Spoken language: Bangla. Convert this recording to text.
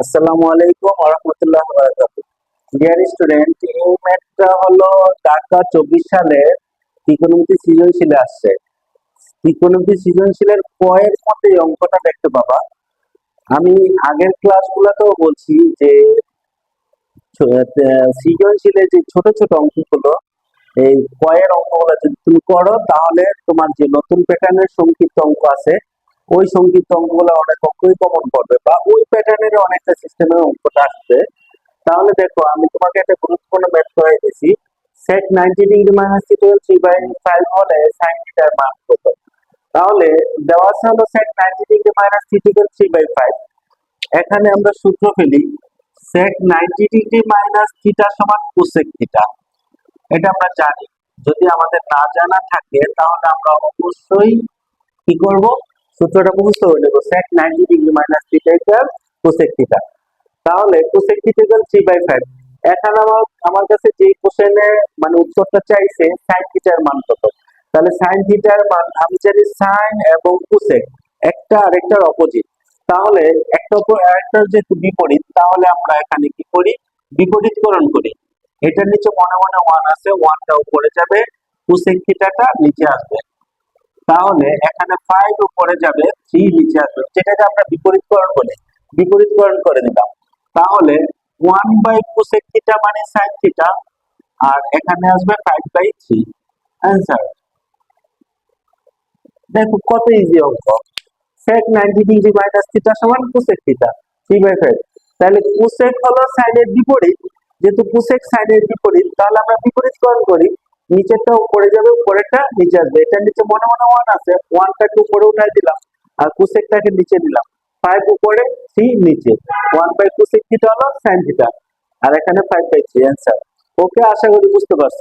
আসসালামু আলাইকুম রহমতুল্লাহ বারাকাতুহু ডিয়ার স্টুডেন্ট এই ম্যাথটা হলো ঢাকা চব্বিশ সালে ত্রিকোণমিতি সৃজনশীলে আসছে। ত্রিকোণমিতি সৃজনশীলের কয়ের মধ্যে অঙ্কটা দেখতে পাবা। আমি আগের ক্লাসগুলোতেও বলছি যে সৃজনশীলের যে ছোট ছোট অঙ্কগুলো, এই কয়ের অঙ্কগুলো যদি তুমি করো, তাহলে তোমার যে নতুন প্যাটার্নের সংক্ষিপ্ত অঙ্ক আছে ওই সংক্ষিপ্ত অঙ্কগুলো অনেক অঙ্কই কমন করবে বা ওই প্যাটার্নের অনেকটা সিস্টেমের অঙ্কটা আসবে। তাহলে দেখো, আমি তোমাকে একটা গুরুত্বপূর্ণ ম্যাথ করে দিয়েছি। Sec ninety degree minus three by five হলে সাইন থিটার মান কত? তাহলে দেওয়া আছে হলো sec ninety degree minus three by five এখানে আমরা সূত্র ফেলি sec ninety degree minus theta সমান কোসেক থিটা এটা আমরা জানি। যদি আমাদের না জানা থাকে, তাহলে আমরা অবশ্যই কি করব? সূত্রটা মুখস্থ হয়ে নেব। Sec ninety degree minus theta equal cosec theta তাহলে cosec theta equal three by five এখন আমার আমার কাছে যে কোশ্চেনে মানে উত্তরটা চাইছে সাইন থিটার মান কত? তাহলে সাইন থিটার মান, আমি জানি সাইন এবং কোসেক একটা আরেকটার অপোজিট তাহলে একটা অপর- আরেকটার যেহেতু বিপরীত, তাহলে আমরা এখানে কি করি? বিপরীতকরণ করি। এটার নিচে মনে মনে ওয়ান আছে ওয়ানটা উপরে যাবে কোসেক থিটাটা নিচে আসবে। তাহলে এখানে ফাইভ উপরে যাবে থ্রি নিচে আসবে। যেটাকে আমরা বিপরীতকরণ বলি। বিপরীতকরণ করে দিলাম। তাহলে ওয়ান বাই কোসেক থিটা মানে সাইন থিটা আর এখানে আসবে ফাইভ বাই থ্রি অ্যান্সার দেখো কত ইজি অঙ্ক। sec 90 ডিগ্রি মাইনাস থিটা সমান কোসেক থিটা 3 বাই 5 তাহলে কোসেক হলো সাইনের বিপরীত। যেহেতু কোসেক সাইনের বিপরীত, তাহলে আমরা বিপরীতকরণ করি। নিচেরটা উপরে যাবে, উপরেরটা নিচে আসবে। এটা নিচে মনে মনে ওয়ান আছে। ওয়ানটাকে উপরে উঠাই দিলাম, আর কুসেকটাকে নিচে দিলাম ফাইভ উপরে থ্রি নিচে। ওয়ান বাই কুসেক থিটা হলো সাইন থিটা আর এখানে five by three answer okay আশা করি বুঝতে পারছ।